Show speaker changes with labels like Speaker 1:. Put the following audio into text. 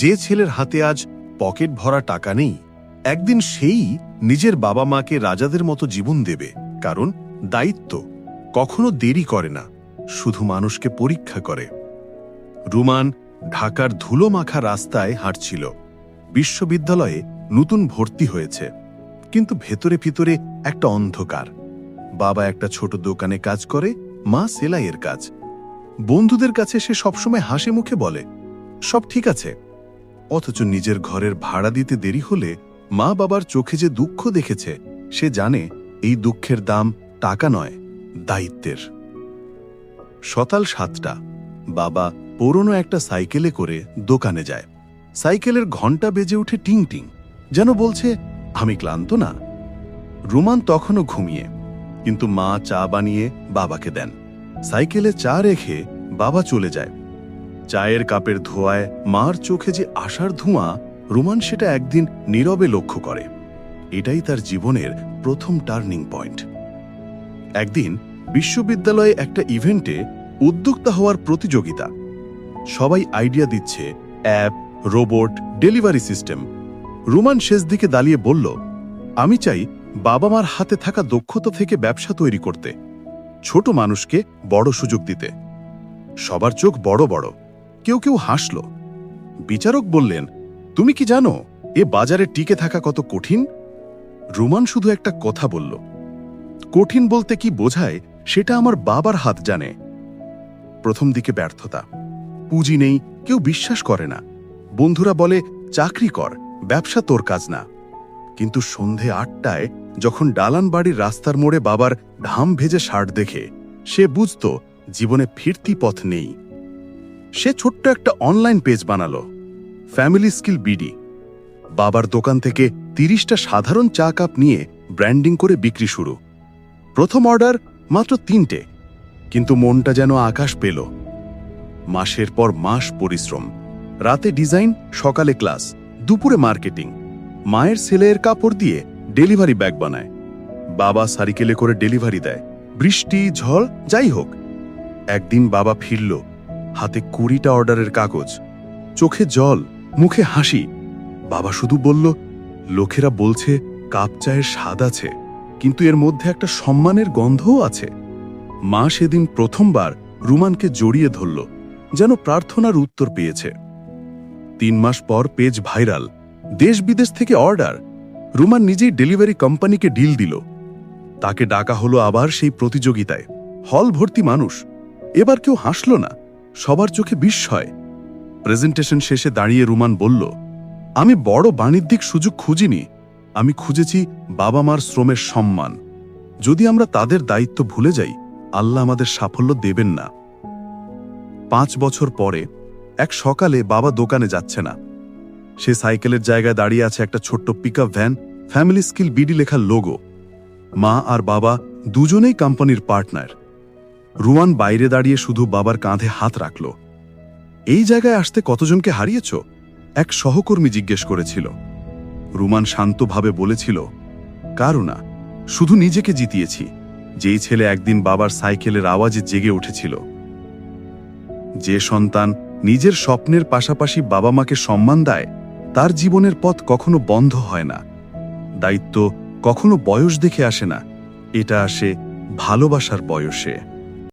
Speaker 1: যে ছেলের হাতে আজ পকেট ভরা টাকা নেই, একদিন সেই নিজের বাবা মাকে রাজাদের মতো জীবন দেবে, কারণ দায়িত্ব কখনো দেরি করে না, শুধু মানুষকে পরীক্ষা করে। রুমান ঢাকার ধুলো মাখা রাস্তায় হাঁটছিল। বিশ্ববিদ্যালয়ে নতুন ভর্তি হয়েছে, কিন্তু ভেতরে ভিতরে একটা অন্ধকার। বাবা একটা ছোট দোকানে কাজ করে, মা সেলাইয়ের কাজ। বন্ধুদের কাছে সে সবসময় হাসি মুখে বলে, সব ঠিক আছে অথচ নিজের ঘরের ভাড়া দিতে দেরি হলে মা বাবার চোখে যে দুঃখ দেখেছে, সে জানে এই দুঃখের দাম টাকা নয়, দায়িত্বের। সকাল সাতটা, বাবা পুরনো একটা সাইকেলে করে দোকানে যায়। সাইকেলের ঘণ্টা বেজে উঠে টিং টিং, যেন বলছে, আমি ক্লান্ত না? রুমান তখনও ঘুমিয়ে, কিন্তু মা চা বানিয়ে বাবাকে দেন। সাইকেলে চা রেখে বাবা চলে যায়। চায়ের কাপের ধোঁয়ায় মার চোখে যে আশার ধোঁয়া, রুমান সেটা একদিন নীরবে লক্ষ্য করে। এটাই তার জীবনের প্রথম টার্নিং পয়েন্ট। একদিন বিশ্ববিদ্যালয়ে একটা ইভেন্টে উদ্যোক্তা হওয়ার প্রতিযোগিতা। সবাই আইডিয়া দিচ্ছে, app, robot, delivery system. Ruman শেষ দিকে দাঁড়িয়ে বলল, আমি চাই বাবা মার হাতে থাকা দক্ষতা থেকে ব্যবসা তৈরি করতে। ছোট মানুষকে বড় সুযোগ দিতে। সবার চোখ বড় বড়। কেউ কেউ হাসল। বিচারক বললেন, তুমি কি জানো, এ বাজারে টিকে থাকা কত কঠিন? রুমান শুধু একটা কথা বলল, কঠিন বলতে কি বোঝায়, সেটা আমার বাবার হাত জানে। প্রথম দিকে ব্যর্থতা, পুঁজি নেই, কেউ বিশ্বাস করে না। বন্ধুরা বলে, চাকরি কর, ব্যবসা তোর কাজ না। কিন্তু সন্ধে আটটায় যখন ডালান বাড়ির রাস্তার মোড়ে বাবার ধাম ভেজে শার্ট দেখে, সে বুঝত, জীবনে ফিরতি পথ নেই। সে ছোট্ট একটা অনলাইন পেজ বানালো। ফ্যামিলি স্কিল বিডি বাবার দোকান থেকে তিরিশটা সাধারণ চা কাপ নিয়ে ব্র্যান্ডিং করে বিক্রি শুরু। প্রথম অর্ডার মাত্র তিনটে, কিন্তু মনটা যেন আকাশ পেল। মাসের পর মাস পরিশ্রম। রাতে ডিজাইন সকালে ক্লাস দুপুরে মার্কেটিং মায়ের ছেলের কাপড় দিয়ে ডেলিভারি ব্যাগ বানায়। বাবা সারিকেলে করে ডেলিভারি দেয়। বৃষ্টি, ঝড়, যাই হোক। একদিন বাবা ফিরল। হাতে কুড়িটা অর্ডারের কাগজ, চোখে জল, মুখে হাসি। বাবা শুধু বলল, লোকেরা বলছে কাপ চায়ের স্বাদ আছে, কিন্তু এর মধ্যে একটা সম্মানের গন্ধও আছে। মা সেদিন প্রথমবার রুমানকে জড়িয়ে ধরল, যেন প্রার্থনার উত্তর পেয়েছে। তিন মাস পর পেজ ভাইরাল দেশ বিদেশ থেকে অর্ডার। রুমান নিজেই ডেলিভারি কোম্পানিকে ডিল দিল। তাকে ডাকা হলো আবার সেই প্রতিযোগিতায়। হল ভর্তি মানুষ। এবার কেউ হাসল না। সবার চোখে বিস্ময় প্রেজেন্টেশন শেষে দাঁড়িয়ে রুমান বলল, আমি বড় বাণিজ্যিক সুযোগ খুঁজিনি। আমি খুঁজেছি বাবা মার শ্রমের সম্মান। যদি আমরা তাদের দায়িত্ব ভুলে যাই, আল্লাহ আমাদের সাফল্য দেবেন না। পাঁচ বছর পরে, এক সকালে বাবা দোকানে যাচ্ছে না। সে সাইকেলের জায়গায় দাঁড়িয়ে আছে একটা ছোট্ট pickup van family skill BD লেখার লোগো মা আর বাবা দুজনেই কোম্পানির পার্টনার রুয়ান বাইরে দাঁড়িয়ে শুধু বাবার কাঁধে হাত রাখল। এই জায়গায় আসতে কতজনকে হারিয়েছ? এক সহকর্মী জিজ্ঞেস করেছিল। রুমান শান্তভাবে বলেছিল, কারও না, শুধু নিজেকে জিতিয়েছি। যেই ছেলে একদিন বাবার সাইকেলের আওয়াজে জেগে উঠেছিল। যে সন্তান নিজের স্বপ্নের পাশাপাশি বাবা মাকে সম্মান দেয়, তার জীবনের পথ কখনো বন্ধ হয় না। দায়িত্ব কখনো বয়স দেখে আসে না। এটা আসে ভালোবাসার বয়সে।